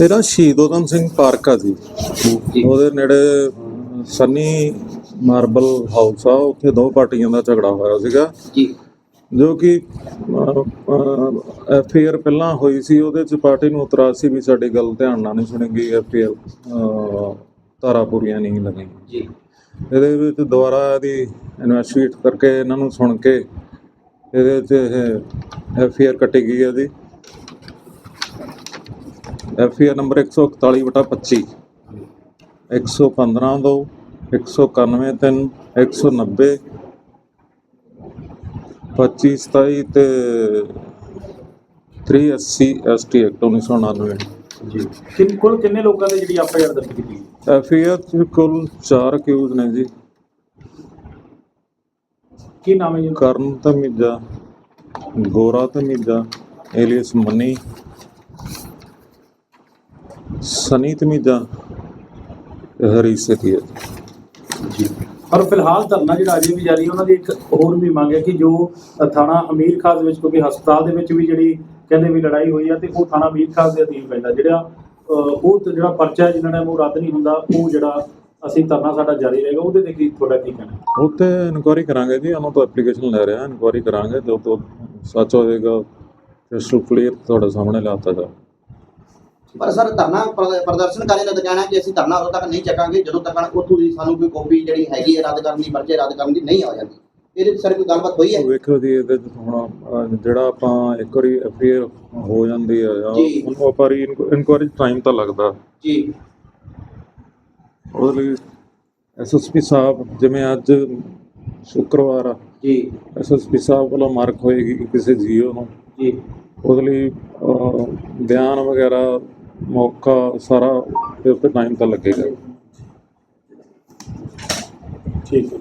ਮੇਰਾ ਸ਼ਹੀਦ ਊਧਮ ਸਿੰਘ ਪਾਰਕ ਆ ਜੀ। ਉਹਦੇ ਨੇੜੇ ਸੰਨੀ ਮਾਰਬਲ ਹਾਊਸ ਆ ਉੱਥੇ ਦੋ ਪਾਰਟੀਆਂ ਦਾ ਝਗੜਾ ਹੋਇਆ ਸੀਗਾ। ਜੀ। ਜੋ ਕਿ ਐਫ ਆਰ ਪਹਿਲਾਂ ਹੋਈ ਸੀ ਉਹਦੇ ਚ ਪਾਰਟੀ ਨੂੰ ਇਤਰਾਜ਼ ਸੀ ਵੀ ਸਾਡੀ ਗੱਲ ਧਿਆਨ ਨਾਲ ਨਹੀਂ ਸੁਣੀ ਗਈ ਐਫ ਆਰ ਧਾਰਾ ਪੂਰੀਆਂ ਨਹੀਂ ਲੱਗੀਆਂ ਜੀ। ਇਹਦੇ ਵਿੱਚ ਦੁਬਾਰਾ ਇਹਦੀ ਇਨਵੈਸਟੀਗੇਟ ਕਰਕੇ ਇਹਨਾਂ ਨੂੰ ਸੁਣ ਕੇ ਇਹਦੇ 'ਚ ਇਹ ਐਫ ਆਰ ਕੱਟੀ ਗਈ ਹੈ ਜੀ ਐਫ ਆਰ ਨੰਬਰ 141 ਬਟਾ 25 115 ਦੋ 191 ਤਿੰਨ 190 25 27 ਤੇ 380 ਐਸਟੀ ਐਕਟ 1999 ਜੀ। ਕਿੰਨ ਕੁੱਲ ਕਿੰਨੇ ਲੋਕਾਂ ਦੇ ਜਿਹੜੀ ਐਫ ਆਈ ਆਰ ਦਰਜ ਕੀਤੀ ਐਫ ਆਰ 'ਚ ਕੁੱਲ 4 ਅਕਿਊਜ਼ ਨੇ ਜੀ। ਕੀ ਨਾਮ ਹੈ ਜੀ? ਕਰਨ ਧਮੀਜਾ ਗੋਰਾ ਧਮੀਜਾ ਏਲੀਅਸ ਮਨੀ ਸਨੀ ਧਮੀਜਾ ਤੇ ਹਰੀ ਸੇਤੀਆ? ਜੀ ਪਰ ਫਿਲਹਾਲ ਧਰਨਾ ਜਿਹੜਾ ਅਜੇ ਵੀ ਜਾਰੀ ਹੈ ਉਹਨਾਂ ਦੀ ਇੱਕ ਹੋਰ ਵੀ ਮੰਗ ਹੈ ਕਿ ਜੋ ਥਾਣਾ ਅਮੀਰ ਖਾਸ ਵਿੱਚ ਕਿਉਂਕਿ ਹਸਪਤਾਲ ਦੇ ਵਿੱਚ ਵੀ ਜਿਹੜੀ ਕਹਿੰਦੇ ਵੀ ਲੜਾਈ ਹੋਈ ਆ ਤੇ ਉਹ ਥਾਣਾ ਅਮੀਰ ਖਾਸ ਦੇ ਅਧੀਨ ਪੈਂਦਾ ਜਿਹੜਾ ਉਹ ਤੇ ਜਿਹੜਾ ਪਰਚਾ ਜਿਨ੍ਹਾਂ ਨੇ ਉਹ ਰੱਦ ਨਹੀਂ ਹੁੰਦਾ ਉਹ ਜਿਹੜਾ ਅਸੀਂ ਧਰਨਾ ਸਾਡਾ ਜਾਰੀ ਰਹੇਗਾ ਉਹਦੇ ਤੇ ਕੀ ਤੁਹਾਡਾ ਕੀ ਕਹਿਣਾ ਹੈ? ਉੱਤੇ ਇਨਕੁਆਰੀ ਕਰਾਂਗੇ ਜੀ ਉਹਨਾਂ ਤੋਂ ਐਪਲੀਕੇਸ਼ਨ ਲੈ ਰਿਹਾ ਇਨਕੁਆਰੀ ਕਰਾਂਗੇ ਜਦੋਂ ਤੋਂ ਸੱਚ ਹੋ ਜਾਏਗਾ ਕ੍ਰਿਸਟਲ ਕਲੀਅਰ ਤੁਹਾਡੇ ਸਾਹਮਣੇ ਲਾਤਾ ਜਾ ਪਰ ਸਰ ਧਰਨਾ ਪ੍ਰਦ- ਪ੍ਰਦਰਸ਼ਨਕਾਰੀ ਦਾ ਤਾਂ ਕਹਿਣਾ ਹੈ ਕਿ ਅਸੀਂ ਧਰਨਾ ਉਦੋਂ ਤੱਕ ਨਹੀਂ ਚੱਕਾਂਗੇ ਜਦੋਂ ਤੱਕ ਉੱਥੋਂ ਦੀ ਸਾਨੂੰ ਕੋਈ ਕਾਪੀ ਜਿਹੜੀ ਹੈਗੀ ਹੈ ਰੱਦ ਕਰਨ ਦੀ ਪਰਚੇ ਰੱਦ ਕਰਨ ਦੀ ਨਹੀਂ ਆ ਜਾਂਦੀ। ਇਹਦੇ ਵਿੱਚ ਸਰ ਕੋਈ ਗੱਲਬਾਤ ਹੋਈ ਹੈ? ਵੇਖੋ ਜੀ ਇਹਦੇ 'ਚ ਹੁਣ ਅਹ, ਜਿਹੜਾ ਆਪਾਂ ਇੱਕ ਵਾਰੀ ਅਫੇਅਰ ਹੋ ਜਾਂਦੀ ਜਾਂ ਜੀ। ਉਹਨੂੰ ਆਪਾਂ ਇਨਕੁਆਰੀ ਟਾਈਮ ਤਾਂ ਲੱਗਦਾ। ਜੀ। ਉਹਦੇ ਲਈ ਐਸਐਸਪੀ ਸਾਹਿਬ ਜਿਵੇਂ ਅੱਜ ਸ਼ੁੱਕਰਵਾਰ ਆ ਜੀ। ਐਸਐਸਪੀ ਸਾਹਿਬ ਵੱਲੋਂ ਮਾਰਕ ਹੋਏਗੀ ਕਿਸੇ ਜੀਓ ਨੂੰ। ਜੀ। ਉਹਦੇ ਲਈ ਅਹ, ਬਿਆਨ ਵਗੈਰਾ ਮੌਕਾ ਸਾਰਾ ਤੇ ਉੱਤੇ ਟਾਈਮ ਤਾਂ ਲੱਗੇਗਾ। ਠੀਕ ਹੈ।